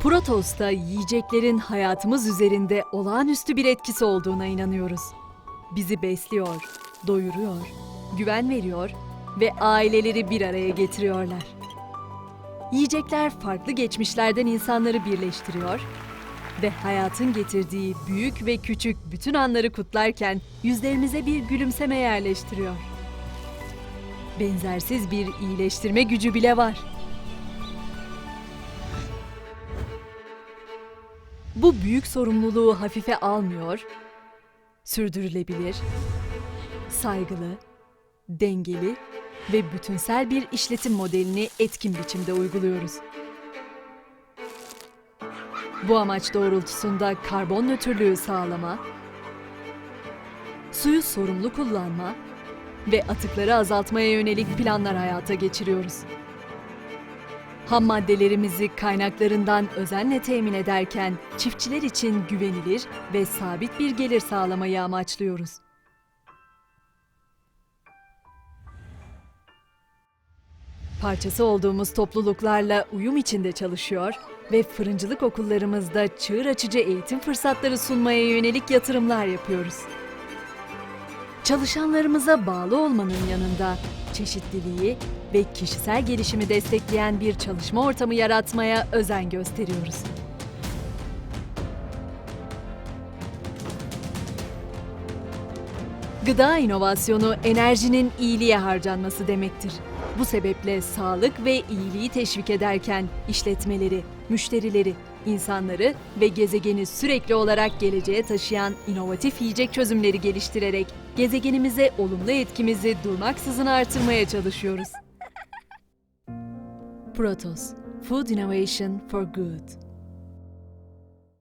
Protos'ta yiyeceklerin hayatımız üzerinde olağanüstü bir etkisi olduğuna inanıyoruz. Bizi besliyor, doyuruyor, güven veriyor ve aileleri bir araya getiriyorlar. Yiyecekler farklı geçmişlerden insanları birleştiriyor ve hayatın getirdiği büyük ve küçük bütün anları kutlarken yüzlerimize bir gülümseme yerleştiriyor. Benzersiz bir iyileştirme gücü bile var. Bu büyük sorumluluğu hafife almıyor, sürdürülebilir, saygılı, dengeli ve bütünsel bir işletim modelini etkin biçimde uyguluyoruz. Bu amaç doğrultusunda karbon nötrlüğü sağlama, suyu sorumlu kullanma ve atıkları azaltmaya yönelik planlar hayata geçiriyoruz. Ham maddelerimizi kaynaklarından özenle temin ederken çiftçiler için güvenilir ve sabit bir gelir sağlamayı amaçlıyoruz. Parçası olduğumuz topluluklarla uyum içinde çalışıyor ve fırıncılık okullarımızda çığır açıcı eğitim fırsatları sunmaya yönelik yatırımlar yapıyoruz. Çalışanlarımıza bağlı olmanın yanında çeşitliliği ve kişisel gelişimi destekleyen bir çalışma ortamı yaratmaya özen gösteriyoruz. Gıda inovasyonu enerjinin iyiliğe harcanması demektir. Bu sebeple sağlık ve iyiliği teşvik ederken işletmeleri, müşterileri, insanları ve gezegeni sürekli olarak geleceğe taşıyan inovatif yiyecek çözümleri geliştirerek gezegenimize olumlu etkimizi durmaksızın artırmaya çalışıyoruz. Protos, Food Innovation for Good.